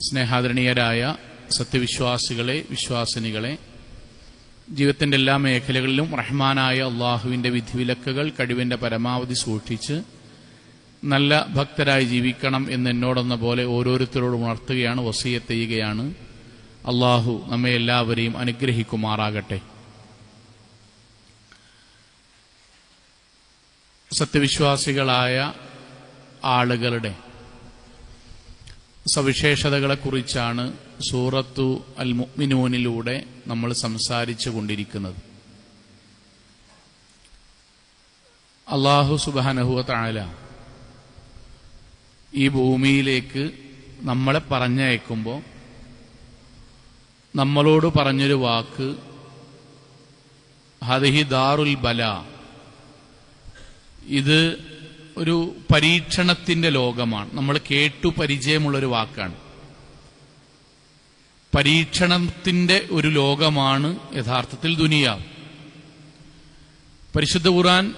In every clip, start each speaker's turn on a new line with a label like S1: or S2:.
S1: സ്നേഹാദരണീയരായ സത്യവിശ്വാസികളെ വിശ്വാസിനികളെ ജീവിതത്തിന്റെ എല്ലാ മേഖലകളിലും റഹ്മാനായ അള്ളാഹുവിന്റെ വിധിവിലക്കുകൾ കഴിവിന്റെ പരമാവധി സൂക്ഷിച്ച് നല്ല ഭക്തരായി ജീവിക്കണം എന്ന് എന്നോടെന്ന പോലെ ഓരോരുത്തരോടും ഉണർത്തുകയാണ് വസീയത്ത് ചെയ്യുകയാണ്. അള്ളാഹു നമ്മെ എല്ലാവരെയും അനുഗ്രഹിക്കുമാറാകട്ടെ. സത്യവിശ്വാസികളായ ആളുകളുടെ സവിശേഷതകളെക്കുറിച്ചാണ് സൂറത്തു അൽ മുഅ്മിനൂനിലൂടെ നമ്മൾ സംസാരിച്ചു കൊണ്ടിരിക്കുന്നത്. അള്ളാഹു സുബാനഹുവ താഴല ഈ ഭൂമിയിലേക്ക് നമ്മളെ പറഞ്ഞയക്കുമ്പോൾ നമ്മളോട് പറഞ്ഞൊരു വാക്ക് ഹദിഹി ദാറുൽ ബല. ഇത് ഒരു പരീക്ഷണത്തിന്റെ ലോകമാണ്. നമ്മൾ കേട്ടു പരിചയമുള്ളൊരു വാക്കാണ്. പരീക്ഷണത്തിന്റെ ഒരു ലോകമാണ് യഥാർത്ഥത്തിൽ ദുനിയാവ് പരിശുദ്ധ ഖുറാൻ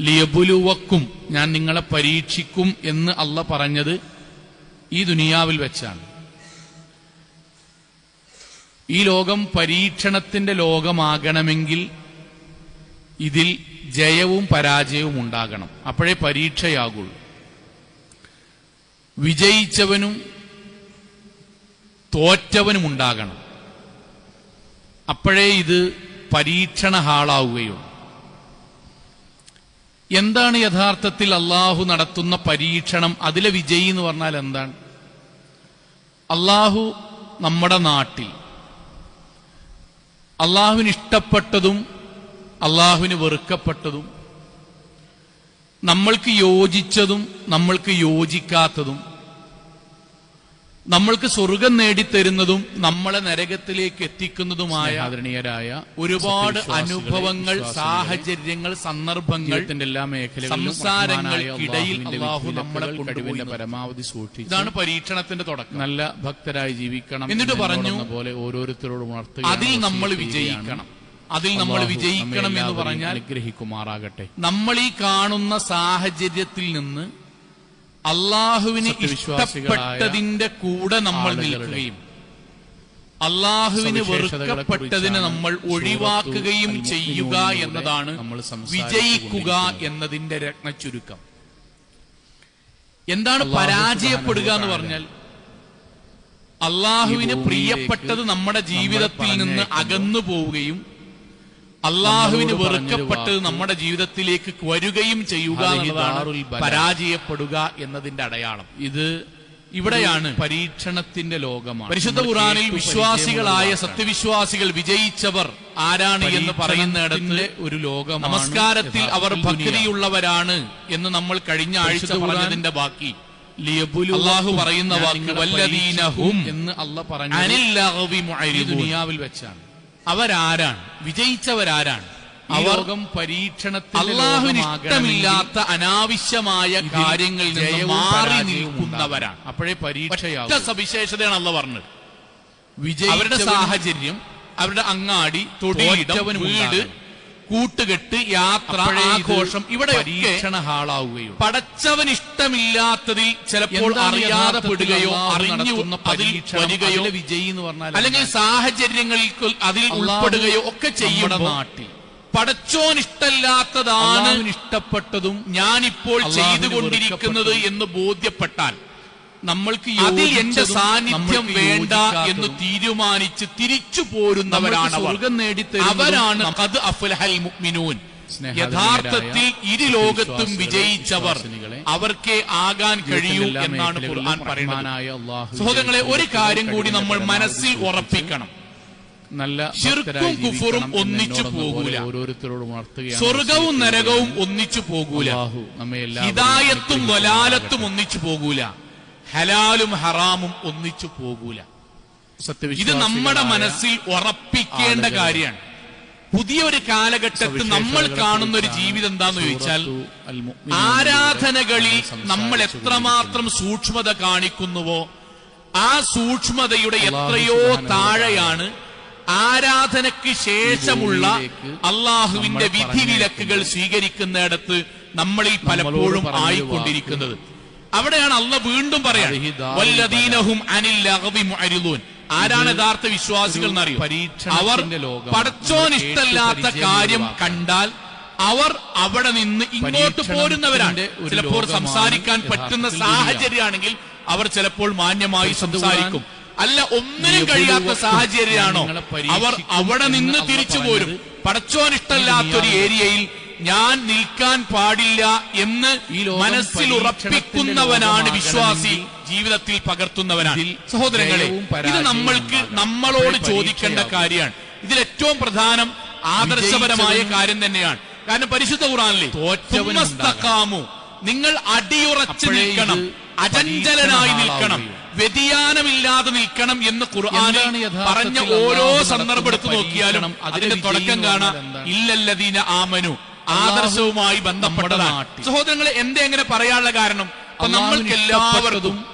S1: ലിയബുലുവക്കും ഞാൻ നിങ്ങളെ പരീക്ഷിക്കും എന്ന് അല്ല പറഞ്ഞത് ഈ ദുനിയാവിൽ വെച്ചാണ്. ഈ ലോകം പരീക്ഷണത്തിന്റെ ലോകമാകണമെങ്കിൽ ഇതിൽ ജയവും പരാജയവും ഉണ്ടാകണം. അപ്പോഴേ പരീക്ഷയാകുള്ളൂ. വിജയിച്ചവനും തോറ്റവനും ഉണ്ടാകണം. അപ്പോഴേ ഇത് പരീക്ഷണ ഹാളാവുകയുള്ളൂ. എന്താണ് യഥാർത്ഥത്തിൽ അള്ളാഹു നടത്തുന്ന പരീക്ഷണം? അതിലെ വിജയി എന്ന് പറഞ്ഞാൽ എന്താണ്? അള്ളാഹു നമ്മുടെ നാട്ടിൽ അള്ളാഹുവിന് ഇഷ്ടപ്പെട്ടതും അള്ളാഹുവിന് വെറുക്കപ്പെട്ടതും നമ്മൾക്ക് യോജിച്ചതും നമ്മൾക്ക് യോജിക്കാത്തതും നമ്മൾക്ക് സ്വർഗം നേടിത്തരുന്നതും നമ്മളെ നരകത്തിലേക്ക് എത്തിക്കുന്നതുമായ ആദരണീയരായ ഒരുപാട് അനുഭവങ്ങൾ സാഹചര്യങ്ങൾ സന്ദർഭങ്ങൾ എല്ലാ സംസാരങ്ങൾക്കിടയിൽ അള്ളാഹു നമ്മളെ കഴിവിന്റെ പരമാവധി സൂക്ഷിച്ചു ഇതാണ് പരീക്ഷണത്തിന്റെ തുടക്കം. നല്ല ഭക്തരായി ജീവിക്കണം എന്നിട്ട് പറഞ്ഞു പോലെ ഓരോരുത്തരോടും അതിൽ നമ്മൾ വിജയിക്കണം. അതിൽ നമ്മൾ വിജയിക്കണം എന്ന് പറഞ്ഞാൽ അനുഗ്രഹിക്കുമാറാകട്ടെ. നമ്മൾ ഈ കാണുന്ന സാഹചര്യത്തിൽ നിന്ന് അള്ളാഹുവിന് ഇഷ്ടപ്പെട്ടതിന്റെ കൂടെ നമ്മൾ നിൽക്കുകയും അള്ളാഹുവിന് വെറുക്കപ്പെട്ടതിനെ നമ്മൾ ഒഴിവാക്കുകയും ചെയ്യുക എന്നതാണ് വിജയിക്കുക എന്നതിന്റെ രത്ന ചുരുക്കം എന്താണ് പരാജയപ്പെടുക എന്ന് പറഞ്ഞാൽ അള്ളാഹുവിന് പ്രിയപ്പെട്ടത് നമ്മുടെ ജീവിതത്തിൽ നിന്ന് അകന്നു പോവുകയും അള്ളാഹുവിന് വെറുക്കപ്പെട്ടത് നമ്മുടെ ജീവിതത്തിലേക്ക് വരികയും ചെയ്യുക എന്നതാണ് പരാജയപ്പെടുക എന്നതിന്റെ അടയാളം. ഇത് ഇവിടെയാണ് പരീക്ഷണത്തിന്റെ ലോകമാണ്. പരിശുദ്ധ ഖുറാനിൽ വിശ്വാസികളായ സത്യവിശ്വാസികൾ വിജയിച്ചവർ ആരാണ് എന്ന് പറയുന്നിടത്ത് ഒരു ലോകം നമസ്കാരത്തിൽ അവർ ഭക്തിയുള്ളവരാണ് എന്ന് നമ്മൾ കഴിഞ്ഞ ആഴ്ച പറഞ്ഞതിന്റെ ബാക്കി. അള്ളാഹു പറയുന്ന വാക്ക് വല്ലദീനഹും എന്ന് അല്ല പറഞ്ഞു ദുനിയാവിൽ വെച്ചാണ്. അവരാരാണ്? വിജയിച്ചവരാരാണ്? അവർക്കും പരീക്ഷണത്തിൽ അള്ളാഹുവിന് ഇഷ്ടമില്ലാത്ത അനാവശ്യമായ കാര്യങ്ങളിൽ നിന്ന് മാറി നിൽക്കുന്നവരാണ്. അപ്പോഴേ പരീക്ഷ സവിശേഷതയാണ് അല്ല പറഞ്ഞത്. വിജയ അവരുടെ സാഹചര്യം അവരുടെ അങ്ങാടി തൊടിയിടം വീട് കൂട്ടുകെട്ട് യാത്ര ആഘോഷം ഇവിടെ പരീക്ഷണ ഹാളാവുകയും പടച്ചവൻ ഇഷ്ടമില്ലാത്തതിൽ ചിലപ്പോൾ അറിയാതെ പെടുകയോ അറിഞ്ഞു അതിൽ വരികയോ വിജയി എന്ന് പറഞ്ഞാൽ അല്ലെങ്കിൽ സാഹചര്യങ്ങളിൽ അതിൽ ഉൾപ്പെടുകയോ ഒക്കെ ചെയ്യും നാട്ടിൽ. പടച്ചോൻ ഇഷ്ടമില്ലാത്തതാണ് ഇഷ്ടപ്പെട്ടതും ഞാനിപ്പോൾ ചെയ്തുകൊണ്ടിരിക്കുന്നത് എന്ന് ബോധ്യപ്പെട്ടാൽ നമ്മൾക്ക് അതിൽ എന്റെ സാന്നിധ്യം വേണ്ട എന്ന് തീരുമാനിച്ച് തിരിച്ചു പോരുന്നവരാണ് സ്വർഗം അവരാണ് അഫുലഹൽ മുഅ്മിനൂൻ. യഥാർത്ഥത്തിൽ ഇരു ലോകത്തും വിജയിച്ചവർ അവർക്കേ ആകാൻ കഴിയൂ എന്നാണ് ഖുർആൻ പറയുന്നത്. സഹോദരങ്ങളെ ഒരു കാര്യം കൂടി നമ്മൾ മനസ്സിൽ ഉറപ്പിക്കണം. നല്ല ശിർക്കും കുഫറും ഒന്നിച്ചു പോകൂല. ഓരോരുത്തരോടും സ്വർഗവും നരകവും ഒന്നിച്ചു പോകൂല. ഹിദായത്തും വലാലത്തും ഒന്നിച്ചു പോകൂല. ഹലാലും ഹറാമും ഒന്നിച്ചു പോകൂല. ഇത് നമ്മുടെ മനസ്സിൽ ഉറപ്പിക്കേണ്ട കാര്യമാണ്. പുതിയ ഒരു കാലഘട്ടത്തിൽ നമ്മൾ കാണുന്ന ഒരു ജീവിതം എന്താന്ന് ചോദിച്ചാൽ ആരാധനകളിൽ നമ്മൾ എത്രമാത്രം സൂക്ഷ്മത കാണിക്കുന്നുവോ ആ സൂക്ഷ്മതയുടെ എത്രയോ താഴെയാണ് ആരാധനയ്ക്ക് ശേഷമുള്ള അള്ളാഹുവിന്റെ വിധിവിലക്കുകൾ സ്വീകരിക്കുന്നിടത്ത് നമ്മളിൽ പലപ്പോഴും ആയിക്കൊണ്ടിരിക്കുന്നത്.
S2: അവിടെയാണ് അല്ല വീണ്ടും പറയാം വല്ലദീനഹും അനിൽ ലഗ്വി മുഅരിദൂൻ ആരാണ് യഥാർത്ഥ വിശ്വാസികൾ എന്നറിയോ അവർ. പടച്ചോൻ
S1: നമ്മൾ
S2: കാര്യം കണ്ടാൽ അവർ അവിടെ നിന്ന് ഇങ്ങോട്ട് പോരുന്നവരാണ്. ചിലപ്പോൾ സംസാരിക്കാൻ പറ്റുന്ന സാഹചര്യമാണെങ്കിൽ അവർ ചിലപ്പോൾ മാന്യമായി സംസാരിക്കും. അല്ല ഒന്നിനും കഴിയാത്ത സാഹചര്യമാണോ? അവർ അവിടെ നിന്ന് തിരിച്ചു പോരും. പടച്ചോൻ ഇഷ്ടമല്ലാത്തൊരു ഏരിയയിൽ ഞാൻ നിൽക്കാൻ പാടില്ല എന്ന് മനസ്സിൽ ഉറപ്പിക്കുന്നവനാണ് വിശ്വാസി ജീവിതത്തിൽ പകർത്തുന്നവനാണ്. സഹോദരങ്ങളെ ഇത് നമ്മൾക്ക് നമ്മളോട് ചോദിക്കേണ്ട കാര്യമാണ്. ഇതിൽ ഏറ്റവും പ്രധാനം ആദർശപരമായ കാര്യം തന്നെയാണ്. കാരണം പരിശുദ്ധ ഖുറാനിലെ
S1: തോറ്റവനും.
S2: നിങ്ങൾ അടിയുറച്ച് നിൽക്കണം അചഞ്ചലനായി നിൽക്കണം. വ്യതിയാനമില്ലാതെ നിൽക്കണം എന്ന് ഖുർആാനിൽ
S1: എന്താണ്
S2: പറഞ്ഞ ഓരോ സന്ദർഭം എടുത്തു നോക്കിയാലും അതിന്റെ തുടക്കം കാണാം. ഇല്ലല്ലതീന ആമനു ആദർശവുമായി ബന്ധപ്പെട്ടതാണ്. സഹോദരങ്ങൾ എന്തേ എങ്ങനെ പറയാനുള്ള കാരണം? അപ്പൊ നമ്മൾക്ക് എല്ലാവർക്കും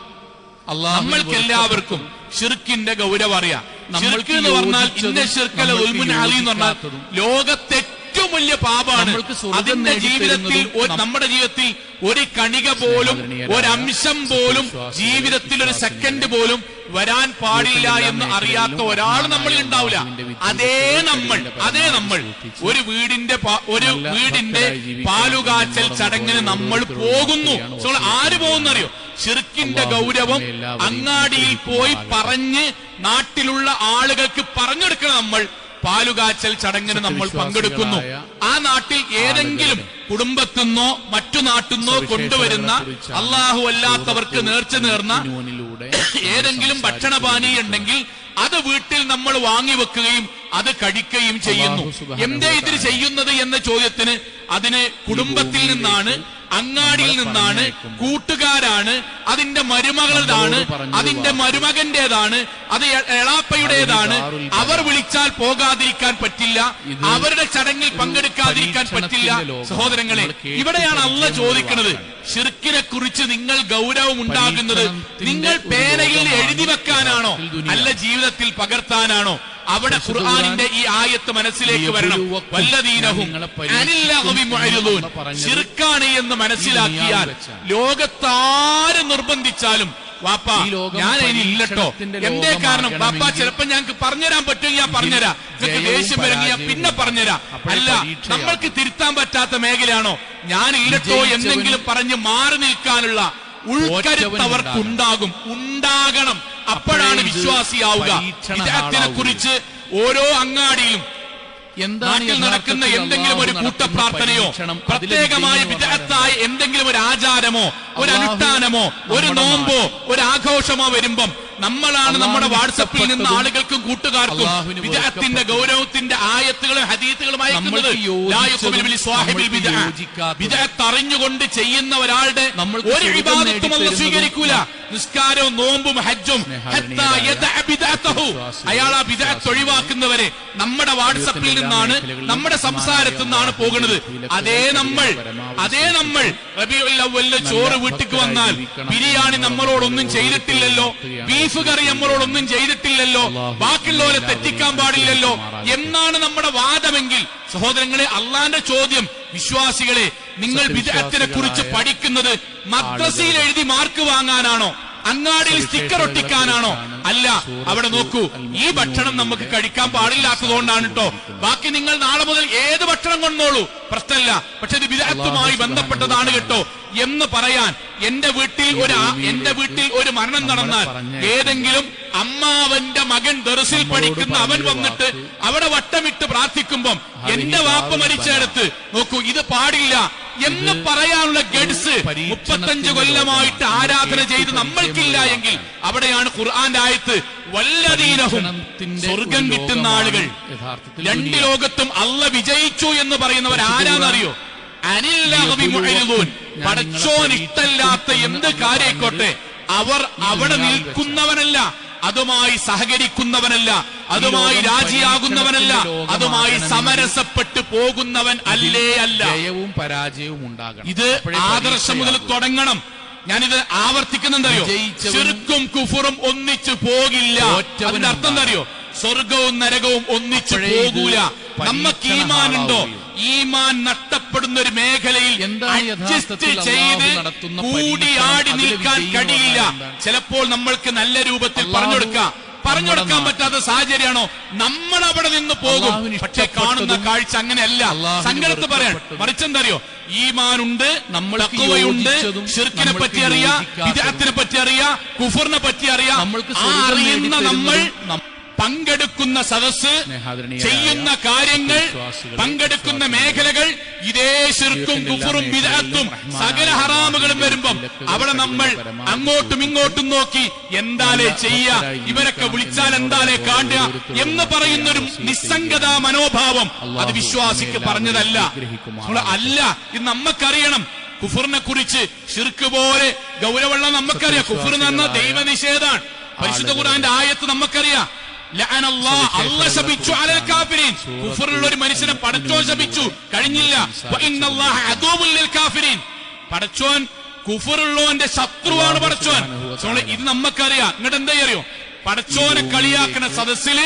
S2: നമ്മൾക്ക് എല്ലാവർക്കും ഷിർക്കിന്റെ ഗൗരവം അറിയാം.
S1: നമ്മൾക്ക്
S2: എന്ന് പറഞ്ഞാൽ ഇന്ന ഷിർക്കല ഉൽമുൻ അലി എന്ന് പറഞ്ഞാൽ ലോകത്തെ ഏറ്റവും വലിയ പാപാണ് അതിന്റെ ജീവിതത്തിൽ നമ്മുടെ ജീവിതത്തിൽ ഒരു കണിക പോലും ഒരംശം പോലും ജീവിതത്തിൽ ഒരു സെക്കൻഡ് പോലും വരാൻ പാടില്ല എന്ന് അറിയാത്ത ഒരാൾ നമ്മളിൽ ഉണ്ടാവില്ല. അതേ നമ്മൾ അതേ നമ്മൾ ഒരു വീടിന്റെ ഒരു വീടിന്റെ പാലുകാച്ചൽ ചടങ്ങിന് നമ്മൾ പോകുന്നു. ആര് പോകുന്നറിയോ?
S1: ചെറുക്കിന്റെ
S2: ഗൗരവം അങ്ങാടിയിൽ പോയി. പറഞ്ഞ് നാട്ടിലുള്ള ആളുകൾക്ക് പറഞ്ഞെടുക്കണം നമ്മൾ. പാലുകാച്ചൽ ചടങ്ങിന് നമ്മൾ പങ്കെടുക്കുന്നു. ആ നാട്ടിൽ ഏതെങ്കിലും കുടുംബത്തിന്നോ മറ്റു നാട്ടിന്നോ കൊണ്ടുവരുന്ന അള്ളാഹു അല്ലാത്തവർക്ക് നേർച്ച നേർന്ന ഏതെങ്കിലും ഭക്ഷണപാനീയം ഉണ്ടെങ്കിൽ അത് വീട്ടിൽ നമ്മൾ വാങ്ങി വെക്കുകയും അത് കഴിക്കുകയും ചെയ്യുന്നു. എന്തേ ഇതിന് ചെയ്യുന്നത് എന്ന ചോദ്യത്തിന് അതിന് കുടുംബത്തിൽ നിന്നാണ് അങ്ങാടിയിൽ നിന്നാണ് കൂട്ടുകാരാണ് അതിന്റെ
S1: മരുമകളതാണ്
S2: അതിന്റെ മരുമകന്റേതാണ് അത് എളാപ്പയുടേതാണ്. അവർ വിളിച്ചാൽ പോകാതിരിക്കാൻ പറ്റില്ല. അവരുടെ ചടങ്ങിൽ പങ്കെടുക്കാതിരിക്കാൻ പറ്റില്ല. സഹോദരങ്ങളെ ഇവിടെയാണ്
S1: അല്ല
S2: ചോദിക്കുന്നത്. ഷിർക്കിനെ കുറിച്ച് നിങ്ങൾ ഗൗരവം ഉണ്ടാകുന്നത് നിങ്ങൾ പേനയിൽ എഴുതി വെക്കാനാണോ? അല്ല ജീവിതത്തിൽ പകർത്താനാണോ? അവിടെ ഖുർആാനിന്റെ ഈ ആയത്ത് മനസ്സിലേക്ക് വരണം.
S1: വല്ലതീനഹും പരീക്ഷിക്കും എന്ന്
S2: മനസ്സിലാക്കിയാൽ ലോകത്താര് നിർബന്ധിച്ചാലും വാപ്പ ഞാൻ ഇനി ഇല്ലട്ടോ. എന്തേ കാരണം? വാപ്പ ചിലപ്പോ ഞങ്ങൾക്ക് പറഞ്ഞുതരാൻ പറ്റും ഞാൻ പറഞ്ഞുതരാം. നിങ്ങൾക്ക് ദേഷ്യം ഞാൻ പിന്നെ പറഞ്ഞുതരാം. അല്ല നമ്മൾക്ക് തിരുത്താൻ പറ്റാത്ത മേഖലയാണോ? ഞാൻ ഇല്ലട്ടോ എന്തെങ്കിലും പറഞ്ഞ് മാറി നിൽക്കാനുള്ള ഉൾക്കരുത്തവർക്കുണ്ടാകും. ഉണ്ടാകണം. അപ്പോഴാണ് വിശ്വാസിയാവുക.
S1: പരീക്ഷണ
S2: കുറിച്ച് ഓരോ അങ്ങാടിയിലും നാട്ടിൽ നടക്കുന്ന എന്തെങ്കിലും ഒരു കൂട്ടപ്രാർത്ഥനയോ പ്രത്യേകമായ
S1: വിദഗ്ധത്തായ
S2: വിദഗ്ധായ എന്തെങ്കിലും ഒരു ആചാരമോ ഒരു അനുഷ്ഠാനമോ ഒരു നോമ്പോ ഒരു ആഘോഷമോ വരുമ്പം നമ്മളാണ് നമ്മുടെ വാട്സപ്പിൽ നിന്ന് ആളുകൾക്കും കൂട്ടുകാർക്കും വിദഗ്ധത്തിന്റെ ഗൗരവത്തിന്റെ ആയത്തുകളും ഹദീത്തുകളും അയക്കുന്നത് അറിഞ്ഞുകൊണ്ട് ചെയ്യുന്ന ഒരാളുടെ ഒരു വിവാദത്തും
S1: നേടിത്തരുന്നതും
S2: സ്വീകരിക്കൂല. നിസ്കാരവും നോമ്പും ഹജ്ജും. അയാൾ ആ ബിദഅത്ത് ഒഴിവാക്കുന്നവരെ നമ്മുടെ വാട്സപ്പിൽ നിന്നാണ് നമ്മുടെ സംസാരത്തിൽ നിന്നാണ് പോകുന്നത്. അതേ നമ്മൾ അതേ നമ്മൾ ചോറ് വീട്ടിക്ക് വന്നാൽ ബിരിയാണി നമ്മളോടൊന്നും ചെയ്തിട്ടില്ലല്ലോ. ബീഫ് കറി നമ്മളോടൊന്നും ചെയ്തിട്ടില്ലല്ലോ. ബാക്കിയുള്ളവരെ തെറ്റിക്കാൻ പാടില്ലല്ലോ. എന്നാണ് നമ്മുടെ വാദമെങ്കിൽ. സഹോദരങ്ങളെ അള്ളാന്റെ ചോദ്യം. വിശ്വാസികളെ നിങ്ങൾ വിദഗ്ധത്തിനെ കുറിച്ച് പഠിക്കുന്നത് മദ്രസയിൽ എഴുതി മാർക്ക് വാങ്ങാനാണോ? അങ്ങാടിയിൽ സ്റ്റിക്കർ ഒട്ടിക്കാനാണോ? അല്ല അവിടെ നോക്കൂ ഈ ഭക്ഷണം നമുക്ക് കഴിക്കാൻ പാടില്ലാത്തതുകൊണ്ടാണ് കേട്ടോ. ബാക്കി നിങ്ങൾ നാളെ മുതൽ ഏത് ഭക്ഷണം കൊണ്ടോളൂ? പ്രശ്നമില്ല. പക്ഷെ ഇത് വിദഗ്ധമായി ബന്ധപ്പെട്ടതാണ് കേട്ടോ. എന്ന് പറയാൻ എന്റെ വീട്ടിൽ ഒരു എന്റെ വീട്ടിൽ ഒരു മരണം നടന്നാൽ ഏതെങ്കിലും അമ്മാവന്റെ മകൻ ദർസിൽ പഠിക്കുന്ന അവൻ വന്നിട്ട് അവിടെ വട്ടമിട്ട് പ്രാർത്ഥിക്കുമ്പം എന്റെ വാപ്പ മരിച്ചെടുത്ത് നോക്കൂ ഇത് പാടില്ല. എന്ന് പറയാനുള്ള ഗഡ്സ് മുപ്പത്തഞ്ച് കൊല്ലമായിട്ട് ആരാധന ചെയ്ത് നമ്മൾക്കില്ല എങ്കിൽ അവിടെയാണ് ഖുർആന്റെ ആയത്ത് വല്ലതീനഹും സ്വർഗം കിട്ടുന്ന ആളുകൾ. രണ്ട് ലോകത്തും അല്ല വിജയിച്ചു എന്ന് പറയുന്നവർ ആരാന്നറിയോ മുഅരിദൂൻ പടച്ചോൻ ഇഷ്ടല്ലാത്ത എന്ത് കാര്യക്കോട്ടെ അവർ അവിടെ നിൽക്കുന്നവനല്ല. അതുമായി സഹകരിക്കുന്നവനല്ല അതുമായി രാജിയാകുന്നവനല്ല അതുമായി സമരസപ്പെട്ടു പോകുന്നവൻ അല്ലേ അല്ല.
S1: ജയവും പരാജയവും ഉണ്ടാകണം.
S2: ഇത് ആദർശം മുതൽ. തുടങ്ങണം. ഞാനിത്
S1: ആവർത്തിക്കുന്നുണ്ടോ
S2: ചെറുക്കും കുഫുറും ഒന്നിച്ചു പോകില്ല. അതിന്റെ അർത്ഥം എന്താ അറിയോ? സ്വർഗവും നരകവും ഒന്നിച്ചു പോകൂല.
S1: നമ്മക്ക്
S2: ഈമാനുണ്ടോ. ഈമാൻ നഷ്ടപ്പെടുന്ന ഒരു മേഖലയിൽ ചെയ്ത് കൂടിയാടി നിൽക്കാൻ കഴിയില്ല. ചിലപ്പോൾ നമ്മൾക്ക് നല്ല രൂപത്തിൽ പറഞ്ഞു കൊടുക്കാം പറഞ്ഞു കൊടുക്കാൻ പറ്റാത്ത സാഹചര്യമാണോ? നമ്മൾ അവിടെ നിന്ന് പോകും. പക്ഷെ കാണുന്ന കാഴ്ച അങ്ങനെയല്ല. സങ്കടത്ത് പറയാൻ. മറിച്ചെന്തറിയോ ഈമാനുണ്ട് നമ്മൾ
S1: യോജിച്ചതും
S2: ഷിർക്കിനെ പറ്റി അറിയാം വിദ്യാർത്ഥിനെ പറ്റി അറിയാം കുഫറിനെ പറ്റി അറിയാം അറിയുന്ന നമ്മൾ പങ്കെടുക്കുന്ന സദസ് ചെയ്യുന്ന കാര്യങ്ങൾ പങ്കെടുക്കുന്ന മേഖലകൾ ഇതേ ശിർക്കും കുഫറും
S1: വിദഗ്ധും
S2: സകല ഹറാമുകളും വരുമ്പം അവിടെ നമ്മൾ അങ്ങോട്ടും ഇങ്ങോട്ടും നോക്കി എന്താലേ ചെയ്യ? ഇവരൊക്കെ വിളിച്ചാൽ എന്താലേ കാണുക എന്ന് പറയുന്നൊരു
S1: ഒരു
S2: നിസ്സംഗതാ മനോഭാവം അത് വിശ്വാസിക്ക് പറഞ്ഞതല്ല. അല്ല ഇത് നമ്മക്കറിയണം. കുഫറിനെ കുറിച്ച് ഷിർക്ക് പോലെ ഗൗരവമുള്ള നമുക്കറിയാം കുഫർ എന്ന് പറഞ്ഞാൽ ദൈവനിഷേധാണ് പരിശുദ്ധ ഖുർആന്റെ ആയത്ത് നമുക്കറിയാം അല്ല ശപിച്ചു അലൽ കാഫിരീൻ. കുഫറുള്ള ഒരു മനുഷ്യനെ പടച്ചോൻ ശപിച്ചു. കഴിഞ്ഞില്ല. കാഫിരീൻ. പടച്ചോൻ കുഫറുള്ളവന്റെ ശത്രുവാണ് പടച്ചോൻ. ഇത് നമുക്കറിയാം ഇങ്ങോട്ട് എന്താ അറിയോ പടച്ചോനെ കളിയാക്കുന്ന
S1: സദസ്സിൽ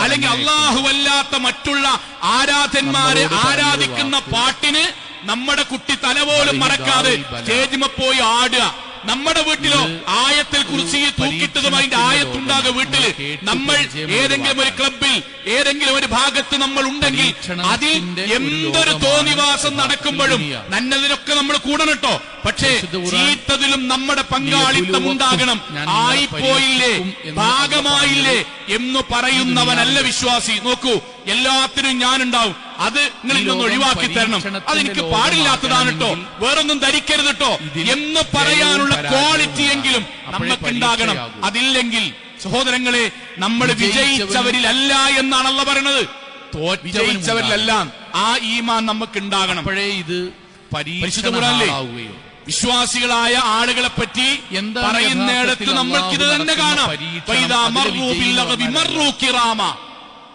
S2: അല്ലെങ്കിൽ അള്ളാഹു അല്ലാത്ത മറ്റുള്ള ആരാധന്മാരെ ആരാധിക്കുന്ന പാട്ടിന് നമ്മുടെ കുട്ടി തല പോലും മറക്കാതെ സ്റ്റേജിമ പോയി ആടുക. നമ്മുടെ വീട്ടിലോ ആയത്തിൽ കുറിച്ച് തൂക്കിട്ടതും അതിന്റെ ആയത്തുണ്ടാകുക വീട്ടിൽ നമ്മൾ ഏതെങ്കിലും ഒരു ക്ലബിൽ ഏതെങ്കിലും ഒരു ഭാഗത്ത് നമ്മൾ ഉണ്ടെങ്കിൽ അതിൽ എന്തൊരു തോന്നിവാസം നടക്കുമ്പോഴും നന്നതിനൊക്കെ നമ്മൾ കൂടണട്ടോ. പക്ഷേ ചീത്തതിലും നമ്മുടെ പങ്കാളിത്തം ഉണ്ടാകണം ആയിപ്പോയില്ലേ? ഭാഗമായില്ലേ എന്ന് പറയുന്നവനല്ല വിശ്വാസി. നോക്കൂ എല്ലാത്തിനും ഞാനുണ്ടാവും. അത് നിങ്ങൾ ഇന്നൊന്ന് ഒഴിവാക്കി തരണം. അതെനിക്ക് പാടില്ലാത്തതാണ് കേട്ടോ വേറൊന്നും ധരിക്കരുത് കേട്ടോ എന്ന് പറയാനുള്ള ക്വാളിറ്റി എങ്കിലും നമുക്കുണ്ടാകണം അതില്ലെങ്കിൽ സഹോദരങ്ങളെ നമ്മൾ വിജയിച്ചവരിലല്ല എന്നാണല്ല പറയണത്. വിജയിച്ചവരിലല്ല. ആ ഈമാൻ നമുക്കുണ്ടാകണം
S1: അപ്പോഴേ ഇത്
S2: പരിശുദ്ധ ഖുർആനിലെ
S1: പരീക്ഷണമാവുകയും
S2: വിശ്വാസികളായ ആളുകളെ പറ്റി
S1: എന്താ
S2: പറയുന്നിടത്ത് നമ്മൾക്കിത്
S1: അള്ളാഹു
S2: തന്നെ കാണാം.